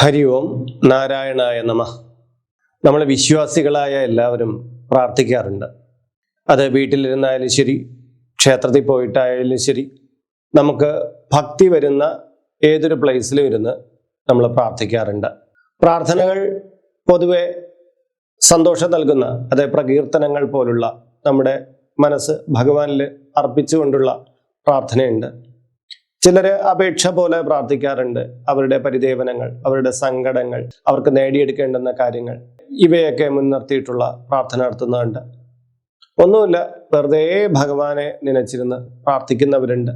ഹരി ഓം നാരായണായ നമ. നമ്മളെ വിശ്വാസികളായ എല്ലാവരും പ്രാർത്ഥിക്കാറുണ്ട്. അത് വീട്ടിലിരുന്നായാലും ശരി ക്ഷേത്രത്തിൽ പോയിട്ടായാലും ശരി നമുക്ക് ഭക്തി വരുന്ന ഏതൊരു പ്ലേസിലും ഇരുന്ന് നമ്മൾ പ്രാർത്ഥിക്കാറുണ്ട്. പ്രാർത്ഥനകൾ പൊതുവെ സന്തോഷം നൽകുന്ന അതായത് പ്രകീർത്തനങ്ങൾ പോലുള്ള നമ്മുടെ മനസ്സ് ഭഗവാനിൽ അർപ്പിച്ചുകൊണ്ടുള്ള പ്രാർത്ഥനയുണ്ട്. ചിലര് അപേക്ഷ പോലെ പ്രാർത്ഥിക്കാറുണ്ട്. അവരുടെ പരിദേവനങ്ങൾ അവരുടെ സങ്കടങ്ങൾ അവർക്ക് നേടിയെടുക്കേണ്ടുന്ന കാര്യങ്ങൾ. ഇവയൊക്കെ മുൻനിർത്തിയിട്ടുള്ള പ്രാർത്ഥന നടത്തുന്നുണ്ട് ഒന്നുമില്ല വെറുതെ ഭഗവാനെ നനച്ചിരുന്ന് പ്രാർത്ഥിക്കുന്നവരുണ്ട്.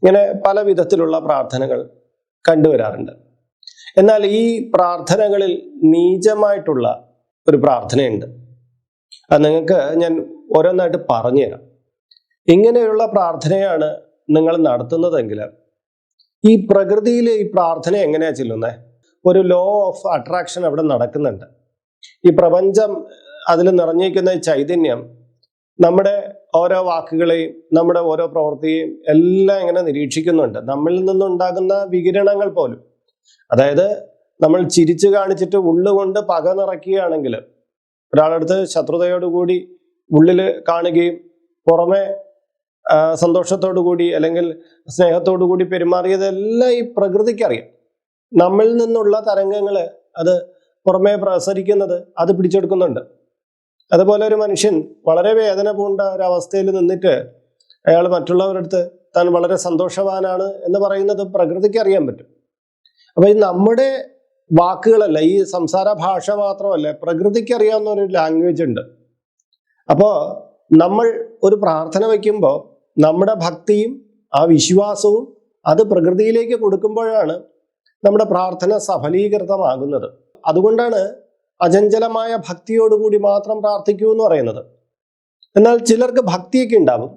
ഇങ്ങനെ പല വിധത്തിലുള്ള പ്രാർത്ഥനകൾ കണ്ടുവരാറുണ്ട്. എന്നാൽ ഈ പ്രാർത്ഥനകളിൽ നീചമായിട്ടുള്ള ഒരു പ്രാർത്ഥനയുണ്ട്. അത് നിങ്ങൾക്ക് ഞാൻ ഓരോന്നായിട്ട് പറഞ്ഞുതരാം. ഇങ്ങനെയുള്ള പ്രാർത്ഥനയാണ് നിങ്ങൾ നടത്തുന്നതെങ്കിൽ ഈ പ്രകൃതിയിൽ ഈ പ്രാർത്ഥന എങ്ങനെയാ ചെല്ലുന്നത് ഒരു ലോ ഓഫ് അട്രാക്ഷൻ അവിടെ നടക്കുന്നുണ്ട്. ഈ പ്രപഞ്ചം അതിൽ നിറഞ്ഞിരിക്കുന്ന ചൈതന്യം നമ്മുടെ ഓരോ വാക്കുകളെയും നമ്മുടെ ഓരോ പ്രവൃത്തിയെയും എല്ലാം ഇങ്ങനെ നിരീക്ഷിക്കുന്നുണ്ട്. നമ്മളിൽ നിന്നുണ്ടാകുന്ന വികിരണങ്ങൾ പോലും. അതായത് നമ്മൾ ചിരിച്ചു കാണിച്ചിട്ട് ഉള്ളുകൊണ്ട് പക നിറയ്ക്കുകയാണെങ്കിൽ ഒരാളടുത്ത് ശത്രുതയോടുകൂടി ഉള്ളിൽ കാണുകയും പുറമെ സന്തോഷത്തോടു കൂടി അല്ലെങ്കിൽ സ്നേഹത്തോടു കൂടി പെരുമാറിയതെല്ലാം ഈ പ്രകൃതിക്കറിയാം നമ്മിൽ നിന്നുള്ള തരംഗങ്ങൾ അത് പുറമേ പ്രസരിക്കുന്നത് അത് പിടിച്ചെടുക്കുന്നുണ്ട്. അതുപോലെ ഒരു മനുഷ്യൻ വളരെ വേദന പൂണ്ട ഒരവസ്ഥയിൽ നിന്നിട്ട് അയാൾ മറ്റുള്ളവരടുത്ത് താൻ വളരെ സന്തോഷവാനാണ് എന്ന് പറയുന്നത് പ്രകൃതിക്ക് അറിയാൻ പറ്റും. അപ്പൊ ഈ നമ്മുടെ വാക്കുകളല്ല ഈ സംസാര ഭാഷ മാത്രമല്ല പ്രകൃതിക്ക് അറിയാവുന്ന ഒരു ലാംഗ്വേജ് ഉണ്ട്. അപ്പോൾ നമ്മൾ ഒരു പ്രാർത്ഥന വയ്ക്കുമ്പോൾ നമ്മുടെ ഭക്തിയും ആ വിശ്വാസവും അത് പ്രകൃതിയിലേക്ക് കൊടുക്കുമ്പോഴാണ് നമ്മുടെ പ്രാർത്ഥന സഫലീകൃതമാകുന്നത്. അതുകൊണ്ടാണ് അചഞ്ചലമായ ഭക്തിയോടുകൂടി മാത്രം പ്രാർത്ഥിക്കൂ എന്ന് പറയുന്നത്. എന്നാൽ ചിലർക്ക് ഭക്തിയൊക്കെ ഉണ്ടാവും.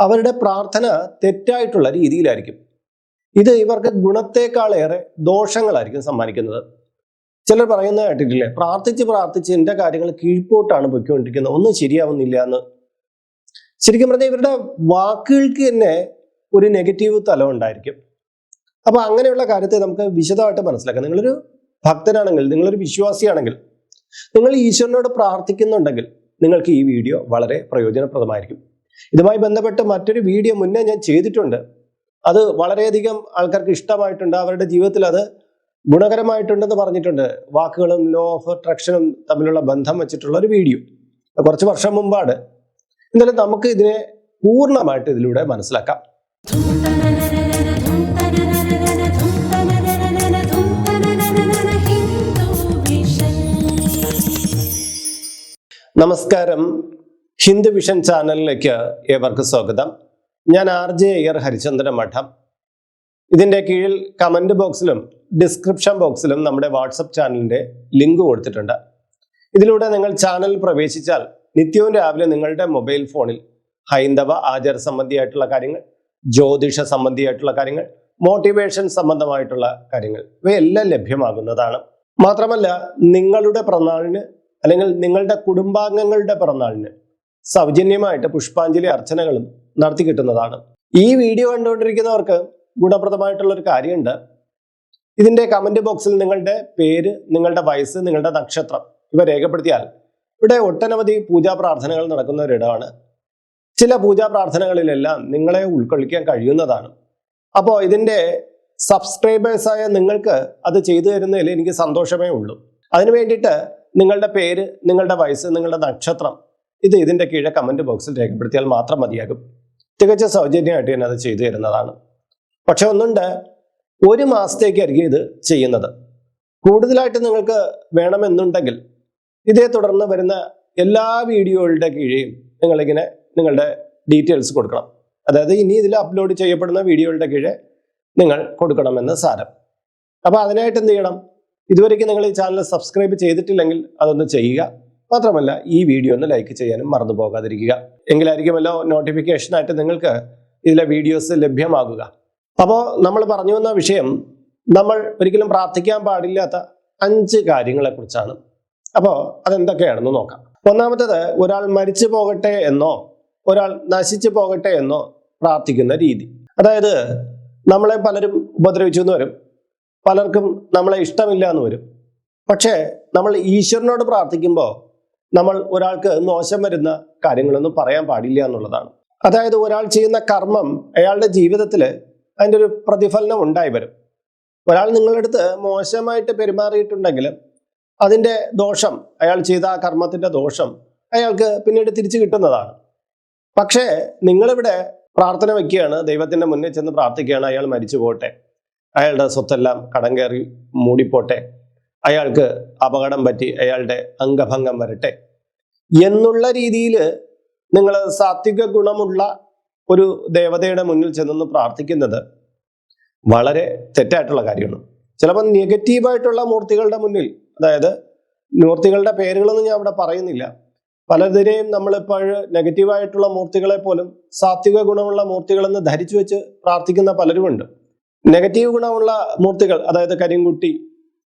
അവരുടെ പ്രാർത്ഥന തെറ്റായിട്ടുള്ള രീതിയിലായിരിക്കും. ഇത് ഇവർക്ക് ഗുണത്തേക്കാളേറെ ദോഷങ്ങളായിരിക്കും സമ്മാനിക്കുന്നത്. ചിലർ പറയുന്ന കേട്ടിട്ടില്ലേ? പ്രാർത്ഥിച്ച് പ്രാർത്ഥിച്ച് എന്റെ കാര്യങ്ങൾ കീഴ്പോട്ടാണ് പൊയ്ക്കൊണ്ടിരിക്കുന്നത്. ഒന്നും ശരിയാവുന്നില്ല എന്ന് ശരിക്കും പറഞ്ഞാൽ ഇവരുടെ വാക്കുകൾക്ക് തന്നെ ഒരു നെഗറ്റീവ് തലം ഉണ്ടായിരിക്കും. അപ്പൊ അങ്ങനെയുള്ള കാര്യത്തെ നമുക്ക് വിശദമായിട്ട് മനസ്സിലാക്കാം. നിങ്ങളൊരു ഭക്തനാണെങ്കിൽ നിങ്ങളൊരു വിശ്വാസിയാണെങ്കിൽ നിങ്ങൾ ഈശ്വരനോട് പ്രാർത്ഥിക്കുന്നുണ്ടെങ്കിൽ നിങ്ങൾക്ക് ഈ വീഡിയോ വളരെ പ്രയോജനപ്രദമായിരിക്കും. ഇതുമായി ബന്ധപ്പെട്ട് മറ്റൊരു വീഡിയോ മുന്നേ ഞാൻ ചെയ്തിട്ടുണ്ട്. അത് വളരെയധികം ആൾക്കാർക്ക് ഇഷ്ടമായിട്ടുണ്ട്. അവരുടെ ജീവിതത്തിൽ അത് ഗുണകരമായിട്ടുണ്ടെന്ന് പറഞ്ഞിട്ടുണ്ട്. വാക്കുകളും ലോ ഓഫ് അട്രാക്ഷനും തമ്മിലുള്ള ബന്ധം വെച്ചിട്ടുള്ള ഒരു വീഡിയോ. കുറച്ച് വർഷം മുമ്പാണ് എന്നാലും നമുക്ക് ഇതിനെ പൂർണമായിട്ട് ഇതിലൂടെ മനസ്സിലാക്കാം. നമസ്കാരം. ഹിന്ദു വിഷൻ ചാനലിലേക്ക് ഏവർക്കും സ്വാഗതം. ഞാൻ ആർ ജെ അയ്യർ ഹരിചന്ദ്ര മഠം. ഇതിന്റെ കീഴിൽ കമന്റ് ബോക്സിലും ഡിസ്ക്രിപ്ഷൻ ബോക്സിലും നമ്മുടെ വാട്സപ്പ് ചാനലിന്റെ ലിങ്ക് കൊടുത്തിട്ടുണ്ട്. ഇതിലൂടെ നിങ്ങൾ ചാനൽ പ്രവേശിച്ചാൽ നിത്യവും രാവിലെ നിങ്ങളുടെ മൊബൈൽ ഫോണിൽ ഹൈന്ദവ ആചാര സംബന്ധിയായിട്ടുള്ള കാര്യങ്ങൾ ജ്യോതിഷ സംബന്ധിയായിട്ടുള്ള കാര്യങ്ങൾ മോട്ടിവേഷൻ സംബന്ധമായിട്ടുള്ള കാര്യങ്ങൾ ഇവയെല്ലാം ലഭ്യമാകുന്നതാണ്. മാത്രമല്ല നിങ്ങളുടെ പിറന്നാളിന് അല്ലെങ്കിൽ നിങ്ങളുടെ കുടുംബാംഗങ്ങളുടെ പിറന്നാളിന് സൗജന്യമായിട്ട് പുഷ്പാഞ്ജലി അർച്ചനകളും നടത്തി കിട്ടുന്നതാണ്. ഈ വീഡിയോ കണ്ടുകൊണ്ടിരിക്കുന്നവർക്ക് ഗുണപ്രദമായിട്ടുള്ള ഒരു കാര്യമുണ്ട് ഇതിന്റെ കമന്റ് ബോക്സിൽ നിങ്ങളുടെ പേര് നിങ്ങളുടെ വയസ്സ് നിങ്ങളുടെ നക്ഷത്രം ഇവ രേഖപ്പെടുത്തിയാൽ ഇവിടെ ഒട്ടനവധി പൂജാ പ്രാർത്ഥനകൾ നടക്കുന്ന ഒരിടമാണ് ചില പൂജാ പ്രാർത്ഥനകളിലെല്ലാം നിങ്ങളെ ഉൾക്കൊള്ളിക്കാൻ കഴിയുന്നതാണ്. അപ്പോൾ ഇതിന്റെ സബ്സ്ക്രൈബേഴ്സായ നിങ്ങൾക്ക് അത് ചെയ്തു തരുന്നതിൽ എനിക്ക് സന്തോഷമേ ഉള്ളൂ. അതിനു വേണ്ടിയിട്ട് നിങ്ങളുടെ പേര് നിങ്ങളുടെ വയസ്സ് നിങ്ങളുടെ നക്ഷത്രം ഇത് ഇതിന്റെ കീഴെ കമന്റ് ബോക്സിൽ രേഖപ്പെടുത്തിയാൽ മാത്രം മതിയാകും. തികച്ച സൗജന്യമായിട്ട് ഞാൻ അത് ചെയ്തു തരുന്നതാണ്. പക്ഷെ ഒന്നുണ്ട് ഒരു മാസത്തേക്കായിരിക്കും ഇത് ചെയ്യുന്നത്. കൂടുതലായിട്ട് നിങ്ങൾക്ക് വേണമെന്നുണ്ടെങ്കിൽ ഇതേ തുടർന്ന് വരുന്ന എല്ലാ വീഡിയോകളുടെ കീഴെയും നിങ്ങളിങ്ങനെ നിങ്ങളുടെ ഡീറ്റെയിൽസ് കൊടുക്കണം. അതായത് ഇനി ഇതിൽ അപ്ലോഡ് ചെയ്യപ്പെടുന്ന വീഡിയോകളുടെ കീഴെ നിങ്ങൾ കൊടുക്കണമെന്ന് സാരം. അപ്പോൾ അതിനായിട്ട് എന്ത് ചെയ്യണം? ഇതുവരെയ്ക്ക് നിങ്ങൾ ഈ ചാനൽ സബ്സ്ക്രൈബ് ചെയ്തിട്ടില്ലെങ്കിൽ അതൊന്ന് ചെയ്യുക. മാത്രമല്ല ഈ വീഡിയോ ഒന്ന് ലൈക്ക് ചെയ്യാനും മറന്നു പോകാതിരിക്കുക. എങ്കിലായിരിക്കുമല്ലോ നോട്ടിഫിക്കേഷനായിട്ട് നിങ്ങൾക്ക് ഇതിലെ വീഡിയോസ് ലഭ്യമാകുക. അപ്പോൾ നമ്മൾ പറഞ്ഞു വന്ന വിഷയം നമ്മൾ ഒരിക്കലും പ്രാർത്ഥിക്കാൻ പാടില്ലാത്ത അഞ്ച് കാര്യങ്ങളെ കുറിച്ചാണ് അപ്പോൾ അതെന്തൊക്കെയാണെന്ന് നോക്കാം. ഒന്നാമത്തത് ഒരാൾ മരിച്ചു പോകട്ടെ എന്നോ ഒരാൾ നശിച്ചു പോകട്ടെ എന്നോ പ്രാർത്ഥിക്കുന്ന രീതി. അതായത് നമ്മളെ പലരും ഉപദ്രവിച്ചു എന്ന് വരും. പലർക്കും നമ്മളെ ഇഷ്ടമില്ല എന്ന് വരും. പക്ഷേ നമ്മൾ ഈശ്വരനോട് പ്രാർത്ഥിക്കുമ്പോൾ നമ്മൾ ഒരാൾക്ക് മോശം വരുന്ന കാര്യങ്ങളൊന്നും പറയാൻ പാടില്ല എന്നുള്ളതാണ്. അതായത് ഒരാൾ ചെയ്യുന്ന കർമ്മം അയാളുടെ ജീവിതത്തിൽ അതിന്റെ ഒരു പ്രതിഫലനം ഉണ്ടായി വരും. ഒരാൾ നിങ്ങളുടെ അടുത്ത് മോശമായിട്ട് പെരുമാറിയിട്ടുണ്ടെങ്കിൽ അതിന്റെ ദോഷം അയാൾ ചെയ്ത ആ കർമ്മത്തിന്റെ ദോഷം അയാൾക്ക് പിന്നീട് തിരിച്ചു കിട്ടുന്നതാണ്. പക്ഷേ നിങ്ങളിവിടെ പ്രാർത്ഥന വയ്ക്കുകയാണ് ദൈവത്തിന്റെ മുന്നിൽ ചെന്ന് പ്രാർത്ഥിക്കുകയാണ് അയാൾ മരിച്ചു പോട്ടെ അയാളുടെ സ്വത്തെല്ലാം കടം കയറി മൂടിപ്പോട്ടെ അയാൾക്ക് അപകടം പറ്റി അയാളുടെ അംഗഭംഗം വരട്ടെ എന്നുള്ള രീതിയിൽ നിങ്ങൾ സാത്വിക ഗുണമുള്ള ഒരു ദേവതയുടെ മുന്നിൽ ചെന്നൊന്ന് പ്രാർത്ഥിക്കുന്നത് വളരെ തെറ്റായിട്ടുള്ള കാര്യമാണ്. ചിലപ്പോൾ നെഗറ്റീവായിട്ടുള്ള മൂർത്തികളുടെ മുന്നിൽ അതായത് മൂർത്തികളുടെ പേരുകളൊന്നും ഞാൻ അവിടെ പറയുന്നില്ല. പലതിനെയും നമ്മളിപ്പോൾ നെഗറ്റീവായിട്ടുള്ള മൂർത്തികളെ പോലും സാത്വിക ഗുണമുള്ള മൂർത്തികളെന്ന് ധരിച്ചു വെച്ച് പ്രാർത്ഥിക്കുന്ന പലരുമുണ്ട്. നെഗറ്റീവ് ഗുണമുള്ള മൂർത്തികൾ അതായത് കരിങ്കുട്ടി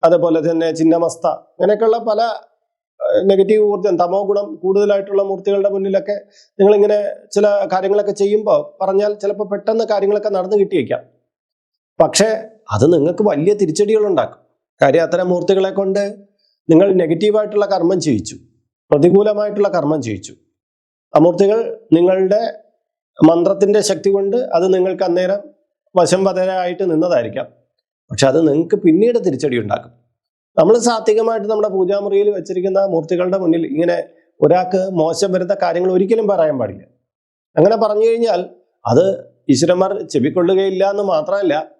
അതുപോലെ തന്നെ ചിന്നമസ്ത അങ്ങനെയൊക്കെയുള്ള പല നെഗറ്റീവ് ഊർജം തമോ ഗുണം കൂടുതലായിട്ടുള്ള മൂർത്തികളുടെ മുന്നിലൊക്കെ നിങ്ങളിങ്ങനെ ചില കാര്യങ്ങളൊക്കെ ചെയ്യുമ്പോൾ പറഞ്ഞാൽ ചിലപ്പോൾ പെട്ടെന്ന് കാര്യങ്ങളൊക്കെ നടന്നു കിട്ടിയേക്കാം. പക്ഷേ അത് നിങ്ങൾക്ക് വലിയ തിരിച്ചടികൾ ഉണ്ടാക്കും. കാര്യം അത്തരം മൂർത്തികളെ കൊണ്ട് നിങ്ങൾ നെഗറ്റീവായിട്ടുള്ള കർമ്മം ചെയ്യിച്ചു. പ്രതികൂലമായിട്ടുള്ള കർമ്മം ചെയ്യിച്ചു. ആ മൂർത്തികൾ നിങ്ങളുടെ മന്ത്രത്തിന്റെ ശക്തി കൊണ്ട് അത് നിങ്ങൾക്ക് അന്നേരം വശം വതരായിട്ട് നിന്നതായിരിക്കാം. പക്ഷെ അത് നിങ്ങൾക്ക് പിന്നീട് തിരിച്ചടി ഉണ്ടാക്കും. നമ്മൾ സാത്വികമായിട്ട് നമ്മുടെ പൂജാമുറിയിൽ വെച്ചിരിക്കുന്ന മൂർത്തികളുടെ മുന്നിൽ ഇങ്ങനെ ഒരാൾക്ക് മോശം വരുന്ന കാര്യങ്ങൾ ഒരിക്കലും പറയാൻ പാടില്ല. അങ്ങനെ പറഞ്ഞു കഴിഞ്ഞാൽ അത് ഈശ്വരന്മാർ ചെവിക്കൊള്ളുകയില്ല എന്ന് മാത്രമല്ല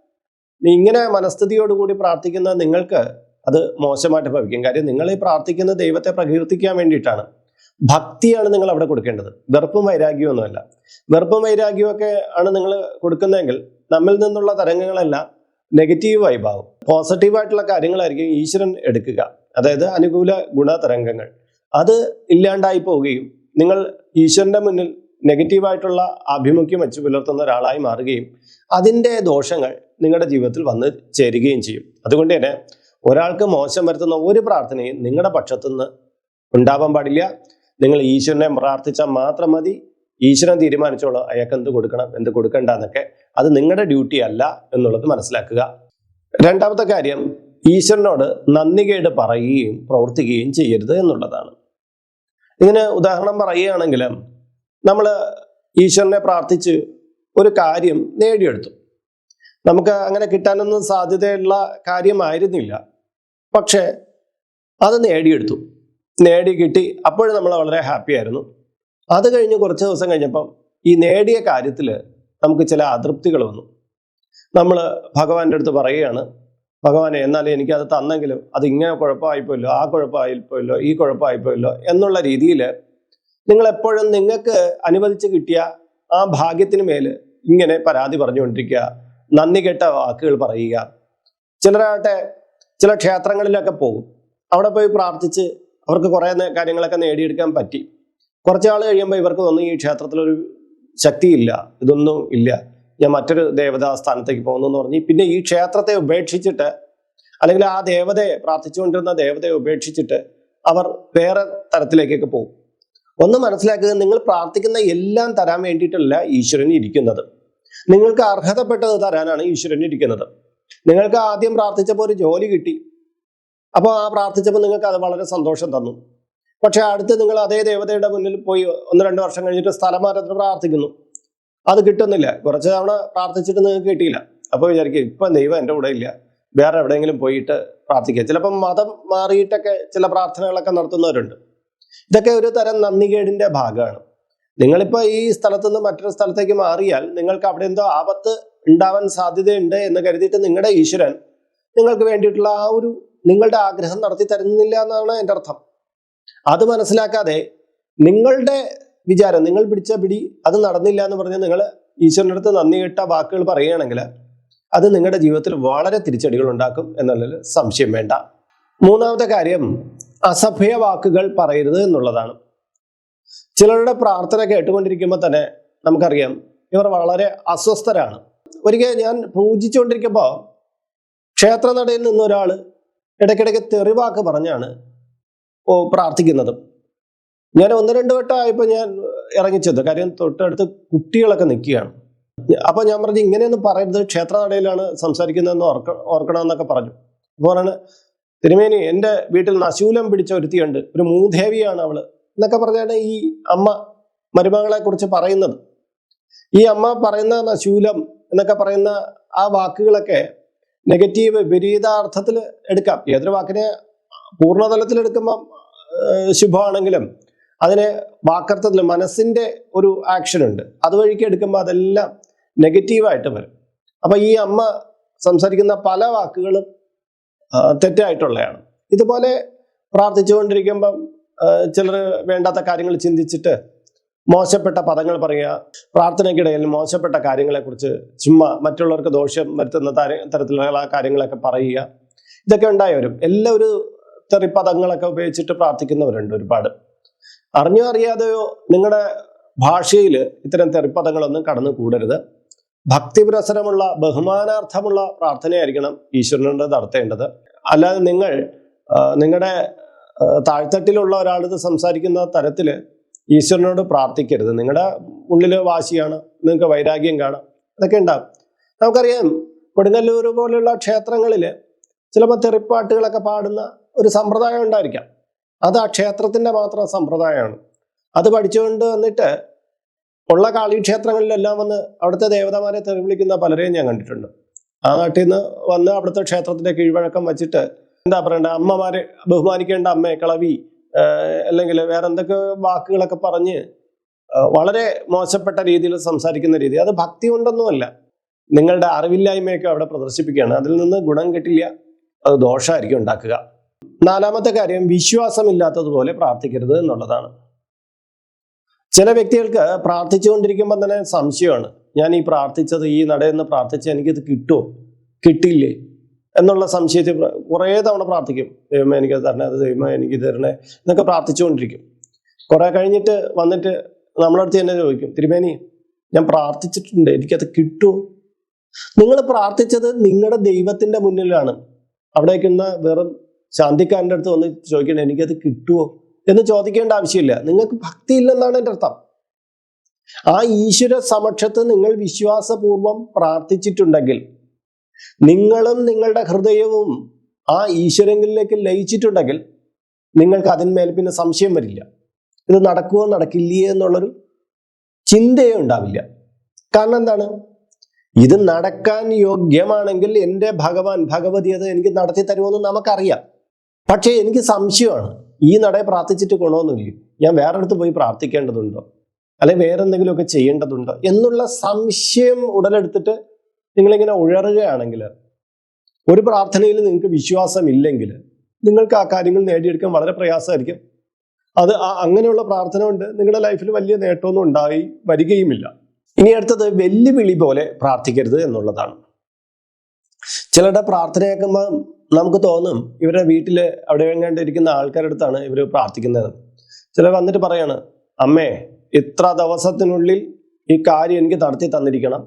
ഇങ്ങനെ മനസ്ഥിതിയോടുകൂടി പ്രാർത്ഥിക്കുന്ന നിങ്ങൾക്ക് അത് മോശമായിട്ട് ഭവിക്കും. കാര്യം നിങ്ങൾ ഈ പ്രാർത്ഥിക്കുന്ന ദൈവത്തെ പ്രകീർത്തിക്കാൻ വേണ്ടിയിട്ടാണ്. ഭക്തിയാണ് നിങ്ങൾ അവിടെ കൊടുക്കേണ്ടത്. വെറുപ്പും വൈരാഗ്യവും ഒന്നുമല്ല. വെറുപ്പും വൈരാഗ്യവും ഒക്കെ ആണ് നിങ്ങൾ കൊടുക്കുന്നതെങ്കിൽ നമ്മിൽ നിന്നുള്ള തരംഗങ്ങളെല്ലാം നെഗറ്റീവ് വൈബാവും പോസിറ്റീവായിട്ടുള്ള കാര്യങ്ങളായിരിക്കും ഈശ്വരൻ എടുക്കുക. അതായത് അനുകൂല ഗുണതരംഗങ്ങൾ. അത് ഇല്ലാണ്ടായി പോവുകയും നിങ്ങൾ ഈശ്വരന്റെ മുന്നിൽ നെഗറ്റീവായിട്ടുള്ള ആഭിമുഖ്യം വെച്ച് പുലർത്തുന്ന ഒരാളായി മാറുകയും അതിന്റെ ദോഷങ്ങൾ നിങ്ങളുടെ ജീവിതത്തിൽ വന്ന് ചേരുകയും ചെയ്യും. അതുകൊണ്ട് തന്നെ ഒരാൾക്ക് മോശം വരുത്തുന്ന ഒരു പ്രാർത്ഥനയും നിങ്ങളുടെ പക്ഷത്തുനിന്ന് ഉണ്ടാവാൻ പാടില്ല. നിങ്ങൾ ഈശ്വരനെ പ്രാർത്ഥിച്ചാൽ മാത്രം മതി. ഈശ്വരൻ തീരുമാനിച്ചോളൂ അയാൾക്ക് എന്ത് കൊടുക്കണം എന്ത് കൊടുക്കണ്ട എന്നൊക്കെ. അത് നിങ്ങളുടെ ഡ്യൂട്ടി അല്ല എന്നുള്ളത് മനസ്സിലാക്കുക. രണ്ടാമത്തെ കാര്യം ഈശ്വരനോട് നന്ദികേട് പറയുകയും പ്രവർത്തിക്കുകയും ചെയ്യരുത് എന്നുള്ളതാണ്. ഇതിന് ഉദാഹരണം പറയുകയാണെങ്കിൽ നമ്മൾ ഈശ്വരനെ പ്രാർത്ഥിച്ച് ഒരു കാര്യം നേടിയെടുത്തു. നമുക്ക് അങ്ങനെ കിട്ടാനൊന്നും സാധ്യതയുള്ള കാര്യമായിരുന്നില്ല. പക്ഷേ അത് നേടിയെടുത്തു. നേടി കിട്ടി. അപ്പോഴും നമ്മൾ വളരെ ഹാപ്പി ആയിരുന്നു. അത് കഴിഞ്ഞ് കുറച്ച് ദിവസം കഴിഞ്ഞപ്പം ഈ നേടിയ കാര്യത്തിൽ നമുക്ക് ചില അതൃപ്തികൾ വന്നു. നമ്മൾ ഭഗവാന്റെ അടുത്ത് പറയുകയാണ് ഭഗവാനെ എന്നാലും എനിക്കത് തന്നെങ്കിലും അത് ഇങ്ങനെ കുഴപ്പമായിപ്പോയല്ലോ ആ കുഴപ്പമായിപ്പോയല്ലോ ഈ കുഴപ്പമായിപ്പോയല്ലോ എന്നുള്ള രീതിയിൽ നിങ്ങൾ എപ്പോഴും നിങ്ങൾക്ക് അനുവദിച്ച് കിട്ടിയ ആ ഭാഗ്യത്തിന് മേൽ ഇങ്ങനെ പരാതി പറഞ്ഞുകൊണ്ടിരിക്കുക. നന്ദി കെട്ട വാക്കുകൾ പറയുക. ചിലരാകട്ടെ ചില ക്ഷേത്രങ്ങളിലൊക്കെ പോകും. അവിടെ പോയി പ്രാർത്ഥിച്ച് അവർക്ക് കുറേ കാര്യങ്ങളൊക്കെ നേടിയെടുക്കാൻ പറ്റി. കുറച്ച് നാൾ കഴിയുമ്പോൾ ഇവർക്ക് തോന്നും ഈ ക്ഷേത്രത്തിലൊരു ശക്തിയില്ല. ഇതൊന്നും ഇല്ല. ഞാൻ മറ്റൊരു ദേവതാ സ്ഥാനത്തേക്ക് പോകുന്നു എന്ന് പറഞ്ഞ് പിന്നെ ഈ ക്ഷേത്രത്തെ ഉപേക്ഷിച്ചിട്ട് അല്ലെങ്കിൽ ആ ദേവതയെ പ്രാർത്ഥിച്ചുകൊണ്ടിരുന്ന ദേവതയെ ഉപേക്ഷിച്ചിട്ട് അവർ വേറെ തരത്തിലേക്കൊക്കെ പോകും. ഒന്ന് മനസ്സിലാക്കുക നിങ്ങൾ പ്രാർത്ഥിക്കുന്ന എല്ലാം തരാൻ വേണ്ടിയിട്ടല്ല ഈശ്വരൻ ഇരിക്കുന്നത്. നിങ്ങൾക്ക് അർഹതപ്പെട്ടത് തരാനാണ് ഈശ്വരൻ ഇരിക്കുന്നത്. നിങ്ങൾക്ക് ആദ്യം പ്രാർത്ഥിച്ചപ്പോൾ ഒരു ജോലി കിട്ടി. അപ്പോൾ ആ പ്രാർത്ഥിച്ചപ്പോൾ നിങ്ങൾക്ക് അത് വളരെ സന്തോഷം തന്നു. പക്ഷെ അടുത്ത് നിങ്ങൾ അതേ ദേവതയുടെ മുന്നിൽ പോയി ഒന്ന് രണ്ട് വർഷം കഴിഞ്ഞിട്ട് സ്ഥലം മാറ്റത്തിന് പ്രാർത്ഥിക്കുന്നു. അത് കിട്ടുന്നില്ല. കുറച്ച് തവണ പ്രാർത്ഥിച്ചിട്ട് നിങ്ങൾക്ക് കിട്ടിയില്ല. അപ്പോൾ വിചാരിക്കും ഇപ്പം ദൈവം എന്റെ കൂടെ ഇല്ല. വേറെ എവിടെയെങ്കിലും പോയിട്ട് പ്രാർത്ഥിക്കുക. ചിലപ്പം മതം മാറിയിട്ടൊക്കെ ചില പ്രാർത്ഥനകളൊക്കെ നടത്തുന്നവരുണ്ട്. ഇതൊക്കെ ഒരു തരം നന്ദികേടിന്റെ ഭാഗമാണ്. നിങ്ങളിപ്പോൾ ഈ സ്ഥലത്തു നിന്ന് മറ്റൊരു സ്ഥലത്തേക്ക് മാറിയാൽ നിങ്ങൾക്ക് അവിടെ എന്തോ ആപത്ത് ഉണ്ടാവാൻ സാധ്യതയുണ്ട് എന്ന് കരുതിയിട്ട് നിങ്ങളുടെ ഈശ്വരൻ നിങ്ങൾക്ക് വേണ്ടിയിട്ടുള്ള ആ ഒരു നിങ്ങളുടെ ആഗ്രഹം നടത്തി തരുന്നില്ല എന്നാണ് എന്റെ അർത്ഥം. അത് മനസ്സിലാക്കാതെ നിങ്ങളുടെ വിചാരം നിങ്ങൾ പിടിച്ച പിടി അത് നടന്നില്ല എന്ന് പറഞ്ഞ് നിങ്ങൾ ഈശ്വരന്റെ അടുത്ത് നന്ദി കേട്ട വാക്കുകൾ പറയുകയാണെങ്കിൽ അത് നിങ്ങളുടെ ജീവിതത്തിൽ വളരെ തിരിച്ചടികൾ ഉണ്ടാക്കും എന്നുള്ളതിൽ സംശയം വേണ്ട. മൂന്നാമത്തെ കാര്യം അസഭ്യ വാക്കുകൾ പറയരുത് എന്നുള്ളതാണ്. ചിലരുടെ പ്രാർത്ഥന കേട്ടുകൊണ്ടിരിക്കുമ്പോൾ തന്നെ നമുക്കറിയാം ഇവർ വളരെ അസ്വസ്ഥരാണ്. ഒരിക്കൽ ഞാൻ പൂജിച്ചുകൊണ്ടിരിക്കുമ്പോൾ ക്ഷേത്രനടയിൽ നിന്ന് ഒരാൾ ഇടയ്ക്കിടയ്ക്ക് തെറിവാക്ക് പറഞ്ഞാണ് ഓ പ്രാർത്ഥിക്കുന്നത്. ഞാൻ ഒന്ന് രണ്ട് വട്ടമായപ്പോൾ ഞാൻ ഇറങ്ങിച്ചത് കാര്യം തൊട്ടടുത്ത് കുട്ടികളൊക്കെ നിൽക്കുകയാണ്. അപ്പോൾ ഞാൻ പറഞ്ഞു ഇങ്ങനെയൊന്നും പറയരുത്. ക്ഷേത്രനടയിലാണ് സംസാരിക്കുന്നതെന്ന് ഓർക്ക ഓർക്കണമെന്നൊക്കെ പറഞ്ഞു. അപ്പോൾ തിരുമേനി എന്റെ വീട്ടിൽ നശൂലം പിടിച്ച ഒരുത്തിയുണ്ട്. ഒരു മൂദേവിയാണ് അവൾ. എന്നൊക്കെ പറഞ്ഞാണ് ഈ അമ്മ മരുമകളെ കുറിച്ച് പറയുന്നത്. ഈ അമ്മ പറയുന്ന നശൂലം എന്നൊക്കെ പറയുന്ന ആ വാക്കുകളൊക്കെ നെഗറ്റീവ് വിപരീതാർത്ഥത്തിൽ എടുക്കാം. ഏതൊരു വാക്കിനെ പൂർണതലത്തിൽ എടുക്കുമ്പം ശുഭമാണെങ്കിലും അതിനെ വാക്കർത്ഥത്തിൽ മനസ്സിന്റെ ഒരു ആക്ഷൻ ഉണ്ട്. അതുവഴിക്ക് എടുക്കുമ്പോൾ അതെല്ലാം നെഗറ്റീവായിട്ട് വരും. അപ്പൊ ഈ അമ്മ സംസാരിക്കുന്ന പല വാക്കുകളും തെറ്റായിട്ടുള്ളതാണ് ഇതുപോലെ പ്രാർത്ഥിച്ചുകൊണ്ടിരിക്കുമ്പം ചിലർ വേണ്ടാത്ത കാര്യങ്ങൾ ചിന്തിച്ചിട്ട് മോശപ്പെട്ട പദങ്ങൾ പറയുക പ്രാർത്ഥനയ്ക്കിടയിൽ മോശപ്പെട്ട കാര്യങ്ങളെക്കുറിച്ച് ചുമ്മാ മറ്റുള്ളവർക്ക് ദോഷം വരുത്തുന്ന തരത്തിലുള്ള കാര്യങ്ങളൊക്കെ പറയുക. ഇതൊക്കെ ഉണ്ടായവരും എല്ലാ ഒരു തെറിപ്പദങ്ങളൊക്കെ ഉപയോഗിച്ചിട്ട് പ്രാർത്ഥിക്കുന്നവരുണ്ട് ഒരുപാട്. അറിഞ്ഞോ അറിയാതെയോ നിങ്ങളുടെ ഭാഷയിൽ ഇത്തരം തെറിപ്പദങ്ങളൊന്നും കടന്നു കൂടരുത്. ഭക്തിപുരസരമുള്ള ബഹുമാനാർത്ഥമുള്ള പ്രാർത്ഥനയായിരിക്കണം ഈശ്വരനോട് നടത്തേണ്ടത്. അല്ലാതെ നിങ്ങൾ നിങ്ങളുടെ താഴ്ത്തട്ടിലുള്ള ഒരാളത് സംസാരിക്കുന്ന തരത്തിൽ ഈശ്വരനോട് പ്രാർത്ഥിക്കരുത്. നിങ്ങളുടെ ഉള്ളിൽ വാശിയാണ് നിങ്ങൾക്ക് വൈരാഗ്യം കാണാം അതൊക്കെ ഉണ്ടാവും. നമുക്കറിയാം കൊടുങ്ങല്ലൂർ പോലുള്ള ക്ഷേത്രങ്ങളിൽ ചിലപ്പോൾ തെറിപ്പാട്ടുകളൊക്കെ പാടുന്ന ഒരു സമ്പ്രദായം ഉണ്ടായിരിക്കാം. അത് ആ ക്ഷേത്രത്തിന്റെ മാത്രം സമ്പ്രദായമാണ്. അത് പഠിച്ചുകൊണ്ട് വന്നിട്ട് ഉള്ള കാളിക്ഷേത്രങ്ങളിലെല്ലാം വന്ന് അവിടുത്തെ ദേവതമാരെ തെറി വിളിക്കുന്ന പലരെയും ഞാൻ കണ്ടിട്ടുണ്ട്. ആ നാട്ടിൽ നിന്ന് വന്ന് അവിടുത്തെ ക്ഷേത്രത്തിന്റെ കീഴ്വഴക്കം വെച്ചിട്ട് എന്താ പറയണ്ട അമ്മമാരെ ബഹുമാനിക്കേണ്ട അമ്മയെ കളവി അല്ലെങ്കിൽ വേറെ എന്തൊക്കെ വാക്കുകളൊക്കെ പറഞ്ഞ് വളരെ മോശപ്പെട്ട രീതിയിൽ സംസാരിക്കുന്ന രീതി. അത് ഭക്തി കൊണ്ടൊന്നുമല്ല. നിങ്ങളുടെ അറിവില്ലായ്മയൊക്കെ അവിടെ പ്രദർശിപ്പിക്കുകയാണ്. അതിൽ നിന്ന് ഗുണം കിട്ടില്ല അത് ദോഷമായിരിക്കും ഉണ്ടാക്കുക. നാലാമത്തെ കാര്യം വിശ്വാസമില്ലാത്തതുപോലെ പ്രാർത്ഥിക്കരുത് എന്നുള്ളതാണ്. ചില വ്യക്തികൾക്ക് പ്രാർത്ഥിച്ചുകൊണ്ടിരിക്കുമ്പോൾ തന്നെ സംശയമാണ്. ഞാൻ ഈ പ്രാർത്ഥിച്ചത് ഈ നടയെന്ന് പ്രാർത്ഥിച്ച എനിക്കിത് കിട്ടുമോ കിട്ടില്ലേ? എന്നുള്ള സംശയത്തിൽ കുറേ തവണ പ്രാർത്ഥിക്കും. ദൈവമേ എനിക്കത് തരണേ അത് ദൈവമേ എനിക്ക് തരണേ എന്നൊക്കെ പ്രാർത്ഥിച്ചുകൊണ്ടിരിക്കും. കുറേ കഴിഞ്ഞിട്ട് വന്നിട്ട് നമ്മളടുത്ത് തന്നെ ചോദിക്കും തിരുമേനി ഞാൻ പ്രാർത്ഥിച്ചിട്ടുണ്ട് എനിക്കത് കിട്ടുമോ നിങ്ങൾ പ്രാർത്ഥിച്ചത് നിങ്ങളുടെ ദൈവത്തിന്റെ മുന്നിലാണ്. അവിടേക്കുന്ന വെറും ശാന്തിക്കാരന്റെ അടുത്ത് വന്ന് ചോദിക്കണേ എനിക്കത് കിട്ടുമോ എന്ന് ചോദിക്കേണ്ട ആവശ്യമില്ല. നിങ്ങൾക്ക് ഭക്തി ഇല്ലെന്നാണ് എന്റെ അർത്ഥം. ആ ഈശ്വര സമക്ഷത്ത് നിങ്ങൾ വിശ്വാസപൂർവം പ്രാർത്ഥിച്ചിട്ടുണ്ടെങ്കിൽ നിങ്ങളും നിങ്ങളുടെ ഹൃദയവും ആ ഈശ്വരങ്ങളിലേക്ക് ലയിച്ചിട്ടുണ്ടെങ്കിൽ നിങ്ങൾക്ക് അതിന്മേൽ പിന്നെ സംശയം വരില്ല. ഇത് നടക്കുമോ നടക്കില്ലേ എന്നുള്ളൊരു ചിന്തയേ ഉണ്ടാവില്ല. കാരണം എന്താണ്? ഇത് നടക്കാൻ യോഗ്യമാണെങ്കിൽ എന്റെ ഭഗവാൻ ഭഗവതി അത് എനിക്ക് നടത്തി തരുമോ എന്ന് നമുക്കറിയാം. പക്ഷേ എനിക്ക് സംശയമാണ്. ഈ നടയെ പ്രാർത്ഥിച്ചിട്ട് ഗുണമൊന്നുമില്ല. ഞാൻ വേറെ അടുത്ത് പോയി പ്രാർത്ഥിക്കേണ്ടതുണ്ടോ? അല്ലെങ്കിൽ വേറെ എന്തെങ്കിലുമൊക്കെ ചെയ്യേണ്ടതുണ്ടോ? എന്നുള്ള സംശയം ഉടലെടുത്തിട്ട് നിങ്ങളിങ്ങനെ ഉഴറുകയാണെങ്കിൽ ഒരു പ്രാർത്ഥനയിൽ നിങ്ങൾക്ക് വിശ്വാസം ഇല്ലെങ്കിൽ നിങ്ങൾക്ക് ആ കാര്യങ്ങൾ നേടിയെടുക്കാൻ വളരെ പ്രയാസമായിരിക്കും. അത് അങ്ങനെയുള്ള പ്രാർത്ഥന കൊണ്ട് നിങ്ങളുടെ ലൈഫിൽ വലിയ നേട്ടമൊന്നും ഉണ്ടായി വരികയുമില്ല. ഇനി അടുത്തത് വെല്ലുവിളി പോലെ പ്രാർത്ഥിക്കരുത് എന്നുള്ളതാണ്. ചിലരുടെ പ്രാർത്ഥന കേൾക്കുമ്പോൾ നമുക്ക് തോന്നും ഇവരുടെ വീട്ടിൽ അവിടെ എങ്ങാണ്ട് ഇരിക്കുന്ന ആൾക്കാരുടെ അടുത്താണ് ഇവർ പ്രാർത്ഥിക്കുന്നത്. ചിലർ വന്നിട്ട് പറയാണ് അമ്മേ ഇത്ര ദിവസത്തിനുള്ളിൽ ഈ കാര്യം എനിക്ക് നടത്തി തന്നിരിക്കണം.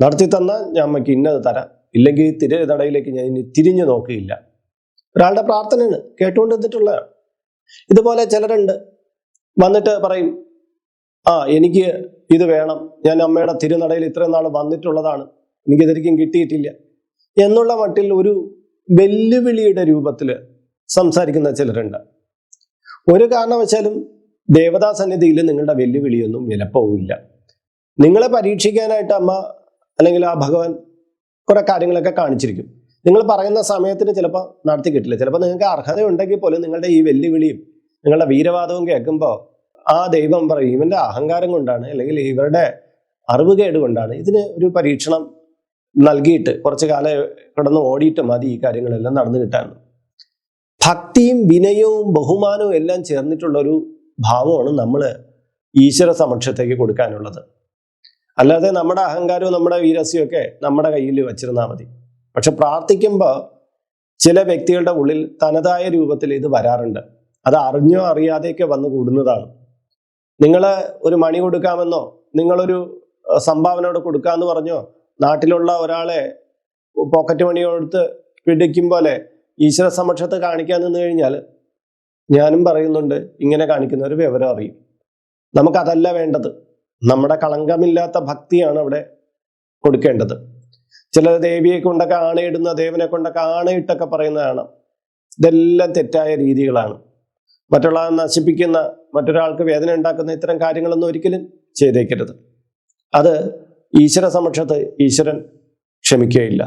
നടത്തി തന്നാൽ ഞാൻ അമ്മയ്ക്ക് ഇന്നത് തരാം. ഇല്ലെങ്കിൽ ഈ ഞാൻ ഇനി തിരിഞ്ഞു നോക്കിയില്ല ഒരാളുടെ പ്രാർത്ഥനയാണ് കേട്ടുകൊണ്ട് ഇതുപോലെ ചിലരുണ്ട് വന്നിട്ട് പറയും ആ എനിക്ക് ഇത് വേണം. ഞാൻ അമ്മയുടെ തിരുനടയിൽ ഇത്രയും നാൾ വന്നിട്ടുള്ളതാണ്. എനിക്കിതൊരിക്കും കിട്ടിയിട്ടില്ല. എന്നുള്ള മട്ടിൽ ഒരു വെല്ലുവിളിയുടെ രൂപത്തിൽ സംസാരിക്കുന്ന ചിലരുണ്ട്. ഒരു കാരണവശാലും ദേവതാ സന്നിധിയിൽ നിങ്ങളുടെ വെല്ലുവിളിയൊന്നും വിലപ്പോവില്ല. നിങ്ങളെ പരീക്ഷിക്കാനായിട്ട് അമ്മ അല്ലെങ്കിൽ ആ ഭഗവാൻ കുറെ കാര്യങ്ങളൊക്കെ കാണിച്ചിരിക്കും. നിങ്ങൾ പറയുന്ന സമയത്തിന് ചിലപ്പോൾ നടത്തി കിട്ടില്ല ചിലപ്പോൾ നിങ്ങൾക്ക് അർഹത ഉണ്ടെങ്കിൽ പോലും നിങ്ങളുടെ ഈ വെല്ലുവിളിയും നിങ്ങളുടെ വീരവാദവും കേൾക്കുമ്പോൾ ആ ദൈവം പറയും ഇവന്റെ അഹങ്കാരം കൊണ്ടാണ് അല്ലെങ്കിൽ ഇവരുടെ അറിവുകേട് കൊണ്ടാണ് ഇതിന് ഒരു പരീക്ഷണം നൽകിയിട്ട് കുറച്ച് കാലം കിടന്ന് ഓടിയിട്ട് മതി ഈ കാര്യങ്ങളെല്ലാം നടന്നു കിട്ടാൻ ഭക്തിയും വിനയവും ബഹുമാനവും എല്ലാം ചേർന്നിട്ടുള്ള ഒരു ഭാവമാണ് നമ്മൾ ഈശ്വര സമക്ഷത്തേക്ക് കൊടുക്കാനുള്ളത്. അല്ലാതെ നമ്മുടെ അഹങ്കാരവും നമ്മുടെ വീരസ്യവും ഒക്കെ നമ്മുടെ കയ്യിൽ വച്ചിരുന്നാൽ മതി. പക്ഷെ പ്രാർത്ഥിക്കുമ്പോൾ ചില വ്യക്തികളുടെ ഉള്ളിൽ തനതായ രൂപത്തിൽ ഇത് വരാറുണ്ട്. അത് അറിഞ്ഞോ അറിയാതെയൊക്കെ വന്നു കൂടുന്നതാണ്. നിങ്ങൾ ഒരു മണി കൊടുക്കാമെന്നോ നിങ്ങളൊരു സംഭാവന അവിടെ കൊടുക്കാമെന്ന് പറഞ്ഞോ നാട്ടിലുള്ള ഒരാളെ പോക്കറ്റ് മണി കൊടുത്ത് പിടിക്കും പോലെ ഈശ്വര സമക്ഷത്ത് കാണിക്കാൻ നിന്ന് കഴിഞ്ഞാൽ ഞാനും പറയുന്നുണ്ട് ഇങ്ങനെ കാണിക്കുന്ന ഒരു വിവരം അറിയും. നമുക്കതല്ല വേണ്ടത്. നമ്മുടെ കളങ്കമില്ലാത്ത ഭക്തിയാണ് അവിടെ കൊടുക്കേണ്ടത്. ചില ദേവിയെ കൊണ്ടൊക്കെ ആണയിടുന്ന ദേവനെ കൊണ്ടൊക്കെ ആണയിട്ടൊക്കെ പറയുന്നതാണ് ഇതെല്ലാം തെറ്റായ രീതികളാണ്. മറ്റുള്ള നശിപ്പിക്കുന്ന മറ്റൊരാൾക്ക് വേദന ഉണ്ടാക്കുന്ന ഇത്തരം കാര്യങ്ങളൊന്നും ഒരിക്കലും ചെയ്തേക്കരുത്. അത് ഈശ്വര സമക്ഷത്ത് ഈശ്വരൻ ക്ഷമിക്കുകയില്ല.